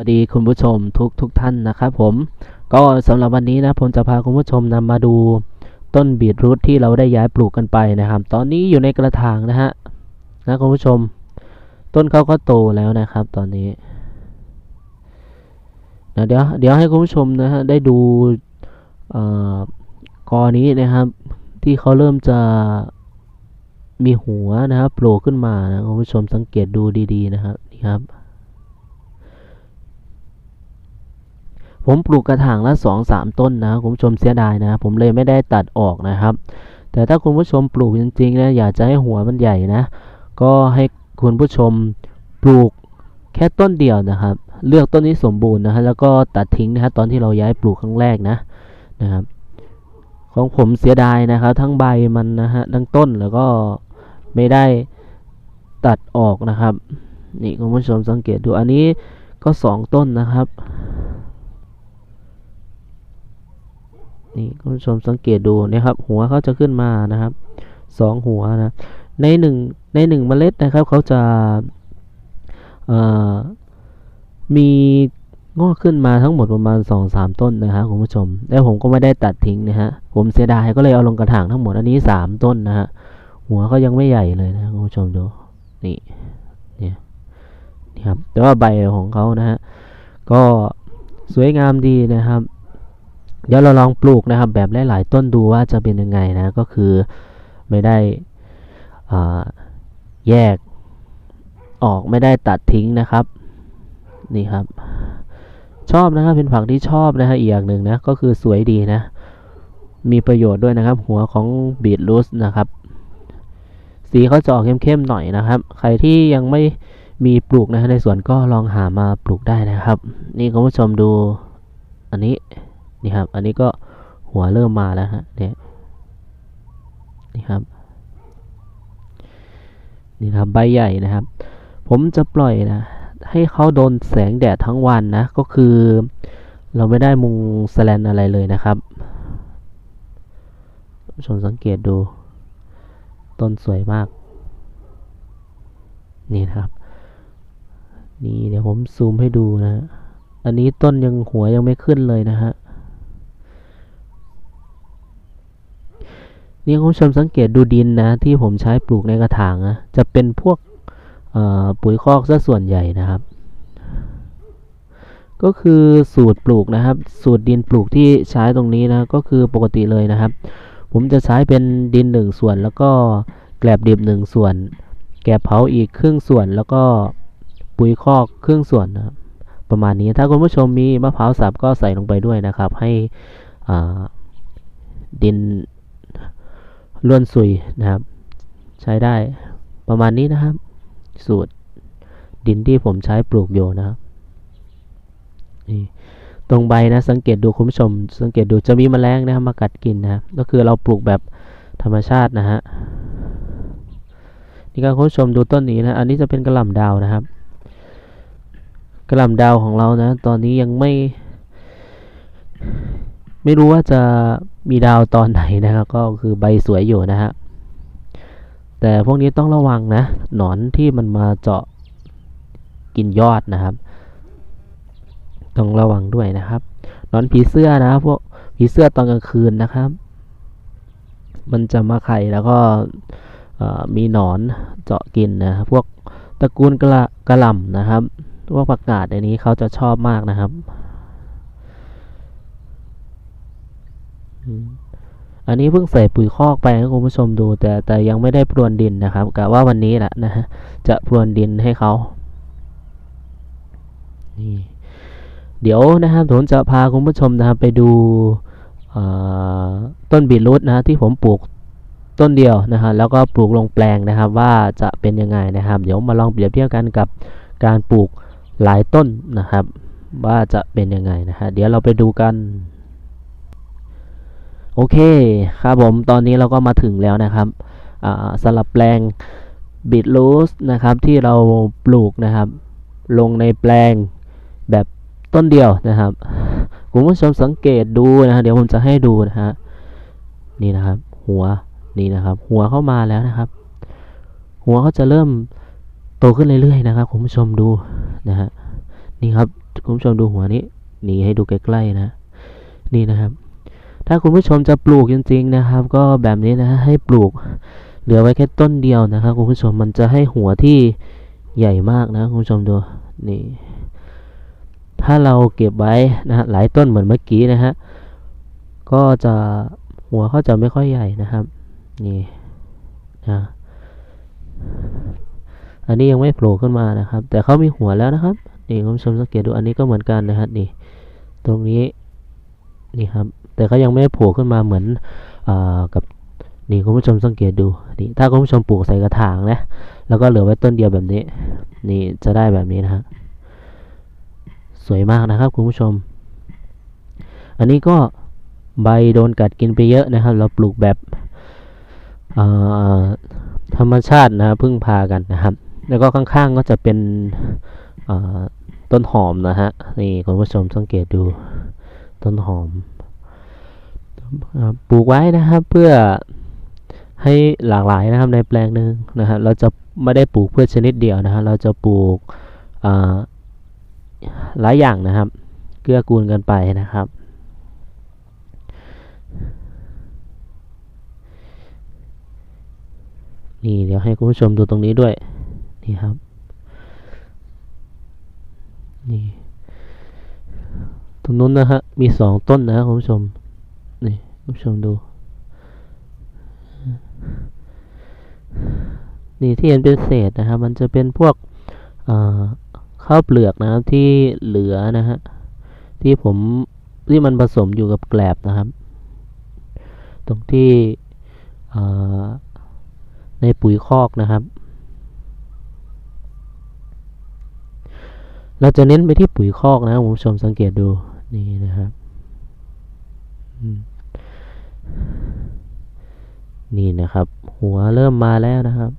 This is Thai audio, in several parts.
สวัสดีคุณผู้ชมทุกทุกท่านนะครับผมก็สำหรับวันนี้นะผมจะพาคุณผู้ชมนำมาดูต้นบีทรูทที่เราได้ย้ายปลูกกันไปนะครับ ตอนนี้อยู่ในกระถางนะฮะนะคุณผู้ชม ต้นเขาก็โตแล้วนะครับ ตอนนี้นะเดี๋ยวเดี๋ยวให้คุณผู้ชมนะฮะได้ดูอ่อกอนี้นะครับ ที่เขาเริ่มจะมีหัวนะครับโผล่ขึ้นมานะคุณผู้ชมสังเกตดูดีๆนะครับนี่ครับ ผมปลูกกระถางละสองสามต้นนะคุณผู้ชมเสียดายนะ ผมเลยไม่ได้ตัดออกนะครับ แต่ถ้าคุณผู้ชมปลูกจริงๆนะอยากจะให้หัวมันใหญ่นะ ก็ให้คุณผู้ชมปลูกแค่ต้นเดียวนะครับ เลือกต้นที่สมบูรณ์นะฮะแล้วก็ตัดทิ้งนะฮะตอนที่เราย้ายปลูกครั้งแรกนะนะครับ ของผมเสียดายนะครับ ทั้งใบมันนะฮะทั้งต้นแล้วก็ไม่ได้ตัดออกนะครับ นี่คุณผู้ชมสังเกตดูอันนี้ก็สองต้นนะครับ นี่คุณผู้ชมสังเกตดูนะครับ หัวเขาจะขึ้นมานะครับสองหัวนะในหนึ่งในหนึ่งเมล็ดนะครับเขาจะมีงอกขึ้นมาทั้งหมดประมาณสองสามต้นนะฮะคุณผู้ชม แล้วผมก็ไม่ได้ตัดทิ้งนะฮะ ผมเสียดายก็เลยเอาลงกระถางทั้งหมดอันนี้สามต้นนะฮะ หัวเขายังไม่ใหญ่เลยนะคุณผู้ชมดูนี่เนี่ยนี่ครับแต่ว่าใบของเขานะฮะก็สวยงามดีนะครับ เดี๋ยวเราลองปลูกนะครับ แบบหลายๆต้นดูว่าจะเป็นยังไงนะ ก็คือไม่ได้แยกออกไม่ได้ตัดทิ้งนะครับ นี่ครับ ชอบนะครับเป็นผักที่ชอบนะฮะอีกอย่างหนึ่งนะ ก็คือสวยดีนะ มีประโยชน์ด้วยนะครับ หัวของบีทรูทนะครับ สีเขาจะออกเข้มๆหน่อยนะครับ ใครที่ยังไม่มีปลูกนะฮะในสวนก็ลองหามาปลูกได้นะครับ นี่คุณผู้ชมดูอันนี้ นี่ครับ อันนี้ก็หัวเริ่มมาแล้วฮะเนี่ยนี่ครับ นี่ครับใบใหญ่นะครับ ผมจะปล่อยนะ ให้เขาโดนแสงแดดทั้งวันนะ ก็คือ เราไม่ได้มุงสแลนอะไรเลยนะครับชมสังเกตดู ต้นสวยมาก นี่นะครับ นี่เดี๋ยวผมซูมให้ดูนะ อันนี้ต้นยังหัวยังไม่ขึ้นเลยนะฮะ นี่คุณผู้ชมสังเกตดูดินนะ ที่ผมใช้ปลูกในกระถางนะจะเป็นพวกปุ๋ยคอกซะส่วนใหญ่นะครับ ก็คือสูตรปลูกนะครับ สูตรดินปลูกที่ใช้ตรงนี้นะก็คือปกติเลยนะครับ ผมจะใช้เป็นดินหนึ่งส่วน แล้วก็แกลบดิบหนึ่งส่วน แกบเผาอีกครึ่งส่วนแล้วก็ปุ๋ยคอกครึ่งส่วนนะครับประมาณนี้ถ้าคุณผู้ชมมีมะพร้าวสับก็ใส่ลงไปด้วยนะครับ ให้ดิน ล้วนสุยนะครับ ใช้ได้ประมาณนี้นะครับ สูตรดินที่ผมใช้ปลูกโยนะครับนี่ตรงใบนะสังเกตดูคุณผู้ชม สังเกตดูจะมีแมลงนะครับมากัดกินนะครับก็คือเราปลูกแบบธรรมชาตินะฮะนี่การคุณผู้ชมดูต้นนี้นะอันนี้จะเป็นกระหล่ำดาวนะครับกระหล่ำดาวของเรานะ ตอนนี้ยังไม่ ไม่รู้ว่าจะ มีดาวตอนไหนนะครับก็คือใบสวยอยู่นะฮะแต่พวกนี้ต้องระวังนะหนอนที่มันมาเจาะกินยอดนะครับ ต้องระวังด้วยนะครับหนอนผีเสื้อนะพวกผีเสื้อตอนกลางคืนนะครับ มันจะมาไข่แล้วก็มีหนอนเจาะกินนะพวกตระกูลกระกระหล่ำนะครับพวกผักกาดอันนี้เขาจะชอบมากนะครับ อันนี้เพิ่งใส่ปุ๋ยคอกไปให้คุณผู้ชมดู แต่แต่ยังไม่ได้พรวนดินนะครับกะว่าวันนี้แหละนะฮะจะพรวนดินให้เขานี่เดี๋ยวนะครับผมจะพาคุณผู้ชมนะครับไปดูต้นบีทรูทนะที่ผมปลูกต้นเดียวนะฮะแล้วก็ปลูกลงแปลงนะครับ ว่าจะเป็นยังไงนะครับ เดี๋ยวมาลองเปรียบเทียบกันกับการปลูกหลายต้นนะครับ ว่าจะเป็นยังไงนะฮะเดี๋ยวเราไปดูกัน โอเคครับผมตอนนี้เราก็มาถึงแล้วนะครับสลับแปลงบิดลูสนะครับที่เราปลูกนะครับ ลงในแปลงแบบต้นเดียวนะครับคุณผู้ชมสังเกตดูนะฮะเดี๋ยวผมจะให้ดูนะฮะนี่นะครับ หัวนี่นะครับ หัวเข้ามาแล้วนะครับ หัวเขาจะเริ่มโตขึ้นเรื่อยๆนะครับคุณผู้ชมดูนะฮะนี่ครับคุณผู้ชมดูหัวนี้นี่ให้ดูใกล้ๆนะ นี่นะครับ ถ้าคุณผู้ชมจะปลูกจริงๆนะครับ ก็แบบนี้นะให้ปลูก เหลือไว้แค่ต้นเดียวนะครับคุณผู้ชมมันจะให้หัวที่ใหญ่มากนะคุณผู้ชมดูนี่ถ้าเราเก็บไว้นะฮะหลายต้นเหมือนเมื่อกี้นะฮะก็จะหัวเขาจะไม่ค่อยใหญ่นะครับนี่นะอันนี้ยังไม่โผล่ขึ้นมานะครับ แต่เขามีหัวแล้วนะครับนี่คุณผู้ชมสังเกตดูอันนี้ก็เหมือนกันนะฮะนี่ตรงนี้ นี่ครับ แต่เขายังไม่โผล่ขึ้นมาเหมือนอกับนี่คุณผู้ชมสังเกตดูนี่ถ้าคุณผู้ชมปลูกใส่กระถางนะแล้วก็เหลือไว้ต้นเดียวแบบนี้ นี่จะได้แบบนี้นะฮะสวยมากนะครับคุณผู้ชม อันนี้ก็ใบโดนกัดกินไปเยอะนะครับ เราปลูกแบบธรรมชาตินะพึ่งพากันนะครับ แล้วก็ข้างๆก็จะเป็นต้นหอมนะฮะนี่คุณผู้ชมสังเกตดู ต้นหอมปลูกไว้นะครับเพื่อให้หลากหลายนะครับในแปลงหนึ่งนะฮะเราจะไม่ได้ปลูกเพื่อชนิดเดียวนะฮะเราจะปลูกหลายอย่างนะครับ เกื้อกูลกันไปนะครับ นี่เดี๋ยวให้คุณผู้ชมดูตรงนี้ด้วย นี่ครับ นี่ ตรงนู้นนะฮะ มีสองต้นนะคุณผู้ชม นี่คุณผู้ชมดู นี่ที่เห็นเป็นเศษนะครับ มันจะเป็นพวกข้าวเปลือกนะครับที่เหลือนะฮะ ที่ผมที่มันผสมอยู่กับแกลบนะครับ ตรงที่ในปุ๋ยคอกนะครับ เราจะเน้นไปที่ปุ๋ยคอกนะคุณผู้ชมสังเกตดู นี่นะครับนี่นะครับ หัวเริ่มมาแล้วนะครับ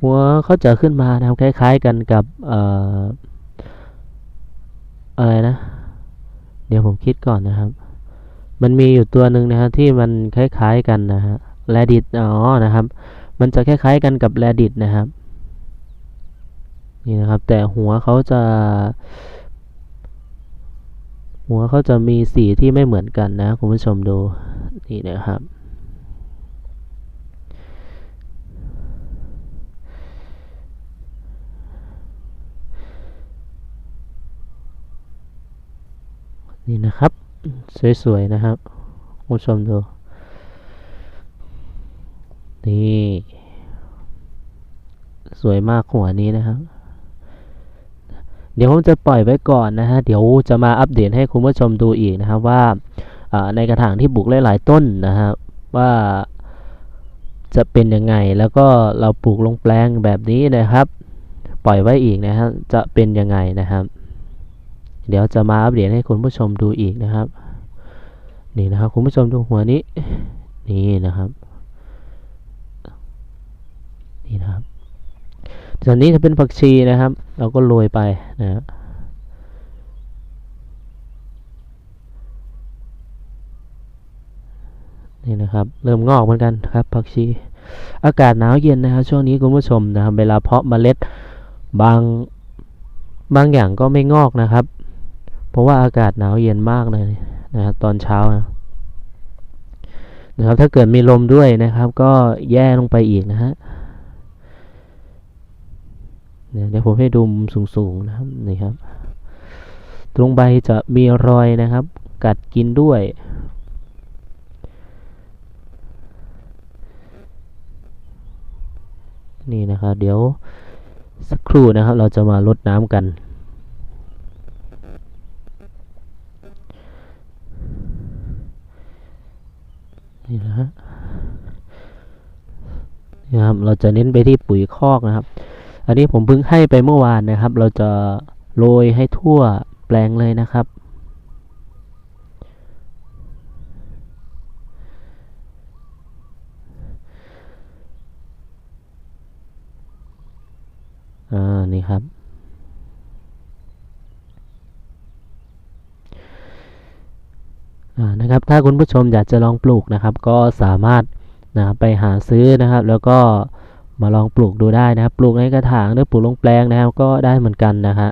หัวเขาจะขึ้นมานะครับคล้าย ๆ กันกับอะไรนะ เดี๋ยวผมคิดก่อนนะครับ มันมีอยู่ตัวหนึ่งนะฮะที่มันคล้าย ๆ กันนะฮะแรดิตอ๋อนะครับ มันจะคล้าย ๆ กันกับแรดิตนะครับ นี่นะครับ แต่หัวเขาจะ หัวเขาจะมีสีที่ไม่เหมือนกันนะคุณผู้ชมดูนี่นะครับนี่นะครับ สวยๆนะครับคุณผู้ชมดูนี่สวยมากหัวนี้นะครับ เดี๋ยวผมจะปล่อยไว้ก่อนนะฮะ เดี๋ยวจะมาอัปเดตให้คุณผู้ชมดูอีกนะครับว่าในกระถางที่ปลูกหลายๆต้นนะครับว่าจะเป็นยังไงแล้วก็เราปลูกลงแปลงแบบนี้นะครับ ปล่อยไว้อีกนะครับจะเป็นยังไงนะครับ เดี๋ยวจะมาอัปเดตให้คุณผู้ชมดูอีกนะครับ นี่นะครับคุณผู้ชมดูหัวนี้นี่นะครับนี่นะครับ ส่วนนี้จะเป็นผักชีนะครับ เราก็โรยไปนะนี่นะครับ เริ่มงอกเหมือนกันครับผักชี อากาศหนาวเย็นนะครับ ช่วงนี้คุณผู้ชมนะครับ เวลาเพาะเมล็ดบางบางอย่างก็ไม่งอกนะครับ เพราะว่าอากาศหนาวเย็นมากเลยนะครับตอนเช้านะครับ ถ้าเกิดมีลมด้วยนะครับ ก็แย่ลงไปอีกนะฮะ เดี๋ยวผมให้ดูมุมสูงๆนะครับนี่ครับ ตรงใบจะมีรอยนะครับ กัดกินด้วย นี่นะครับ เดี๋ยวสักครู่นะครับ เราจะมาลดน้ำกันนี่นะฮะนี่ครับ เราจะเน้นไปที่ปุ๋ยคอกนะครับ อันนี้ผมเพิ่งให้ไปเมื่อวานนะครับ เราจะโรยให้ทั่วแปลงเลยนะครับ อ่า นี่ครับอ่านะครับถ้าคุณผู้ชมอยากจะลองปลูกนะครับ ก็สามารถนะไปหาซื้อนะครับ แล้วก็ มาลองปลูกดูได้นะครับ ปลูกในกระถางหรือปลูกลงแปลงนะครับ ก็ได้เหมือนกันนะฮะ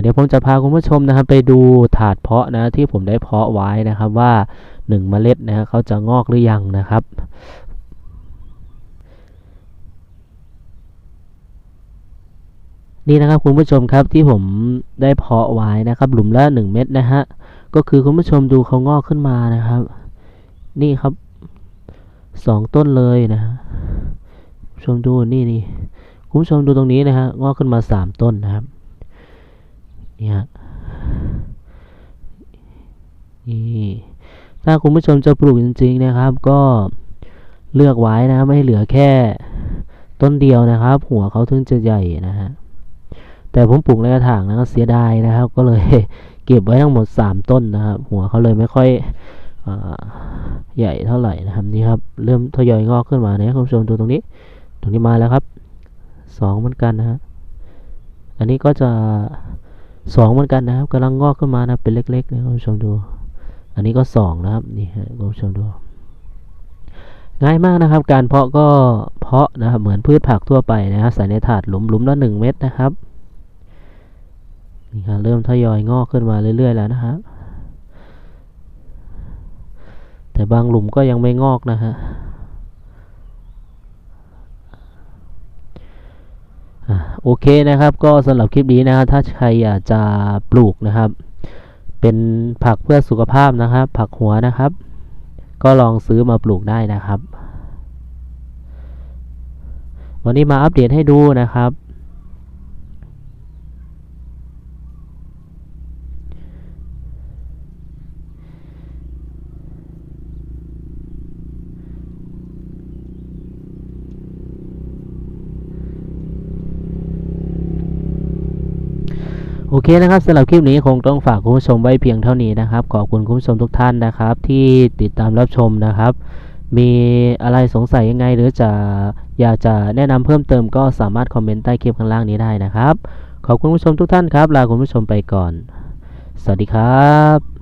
เดี๋ยวผมจะพาคุณผู้ชมนะครับ ไปดูถาดเพาะนะที่ผมได้เพาะไว้นะครับว่า 1 เมล็ดนะเขาจะงอกหรือยังนะครับ นี่นะครับคุณผู้ชมครับที่ผมได้เพาะไว้นะครับ หลุมละหนึ่งเม็ดนะฮะก็คือคุณผู้ชมดูเขางอกขึ้นมานะครับ นี่ครับสองต้นเลยนะฮะชมดูนี่นี่คุณผู้ชมดูตรงนี้นะฮะงอกขึ้นมาสามต้นนะครับเนี่ยนี่ถ้าคุณผู้ชมจะปลูกจริง ๆ นะครับ ก็เลือกไว้นะไม่เหลือแค่ต้นเดียวนะครับ หัวเขาถึงจะใหญ่นะฮะ แต่ผมปลูกในกระถางนะก็เสียดายนะครับ ก็เลยเก็บไว้ทั้งหมด 3 ต้นนะครับ หัวเขาเลยไม่ค่อยอใหญ่เท่าไหร่นะครับนี่ครับ เริ่มทยอยงอกขึ้นมานะคุณผู้ชมดูตรงนี้ ตรงนี้มาแล้วครับสองเหมือนกันนะฮะอันนี้ก็จะสองเหมือนกันนะครับกำลังงอกขึ้นมานะเป็นเล็กๆนะคุณผู้ชมดู อันนี้ก็สองนะครับนี่ฮะคุณผู้ชมดูง่ายมากนะครับ การเพาะก็เพาะนะครับเหมือนพืชผักทั่วไปนะครับใส่ในถาดหลุมหลุมละหนึ่งเม็ดนะครับ นี่ครับเริ่มทยอยงอกขึ้นมาเรื่อยๆแล้วนะครับแต่บางหลุมก็ยังไม่งอกนะฮะโอเคนะครับก็สำหรับคลิปนี้นะครับถ้าใครอยากจะปลูกนะครับ เป็นผักเพื่อสุขภาพนะครับ ผักหัวนะครับ ก็ลองซื้อมาปลูกได้นะครับ วันนี้มาอัปเดตให้ดูนะครับ โอ เคนะครับสำหรับคลิปนี้คงต้องฝากคุณผู้ชมไว้เพียงเท่านี้นะครับ ขอบคุณคุณผู้ชมทุกท่านนะครับ ที่ติดตามรับชมนะครับ มีอะไรสงสัยยังไง หรือจะอยากจะแนะนำเพิ่มเติมก็สามารถคอมเมนต์ใต้คลิปข้างล่างนี้ได้นะครับ ขอบคุณผู้ชมทุกท่านครับ ลาคุณผู้ชมไปก่อน สวัสดีครับ